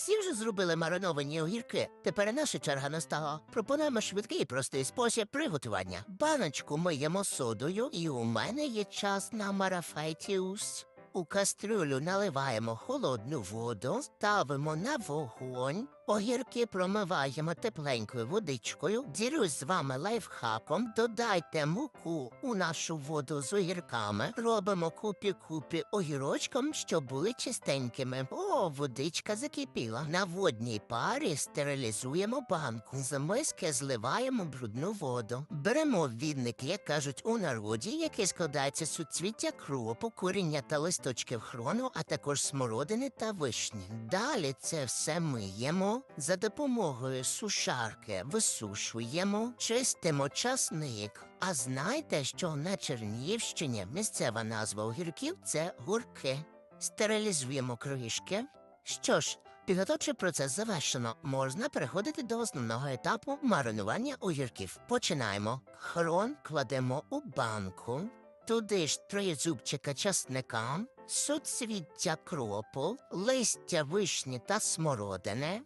Всі вже зробили мариновані огірки. Тепер наша черга настала. Пропонуємо швидкий і простий спосіб приготування. Баночку миємо содою, і у мене є час на марафетіус. У кастрюлю наливаємо холодну воду, ставимо на вогонь, огірки промиваємо тепленькою водичкою. Ділюсь з вами лайфхаком. Додайте муку у нашу воду з огірками. Робимо купі-купі огірочком, щоб були чистенькими. О, водичка закипіла. На водній парі стерилізуємо банку. З миски зливаємо брудну воду. Беремо відник, як кажуть у народі, який складається суцвіття кропу, коріння та листочків хрону, а також смородини та вишні. Далі це все миємо. За допомогою сушарки висушуємо, чистимо часник. А знаєте, що на Чернігівщині місцева назва огірків це гурки. Стерилізуємо кришки. Що ж, підготовчий процес завершено. Можна переходити до основного етапу маринування огірків. Починаємо. Хрон кладемо у банку. Туди ж три зубчика часника, суцвіття кропу, листя вишні та смородини.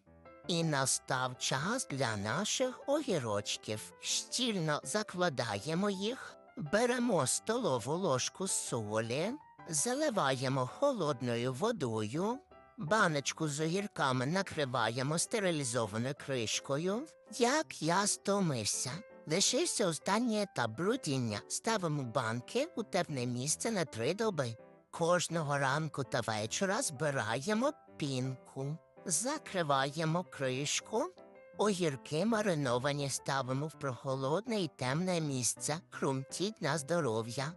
І настав час для наших огірочків. Щільно закладаємо їх, беремо столову ложку солі, заливаємо холодною водою, баночку з огірками накриваємо стерилізованою кришкою. Як я стомився. Лишився останній етап брудіння. Ставимо банки у темне місце на три доби. Кожного ранку та вечора збираємо пінку. Закриваємо кришку, огірки мариновані ставимо в прохолодне і темне місце, хрумтіть на здоров'я.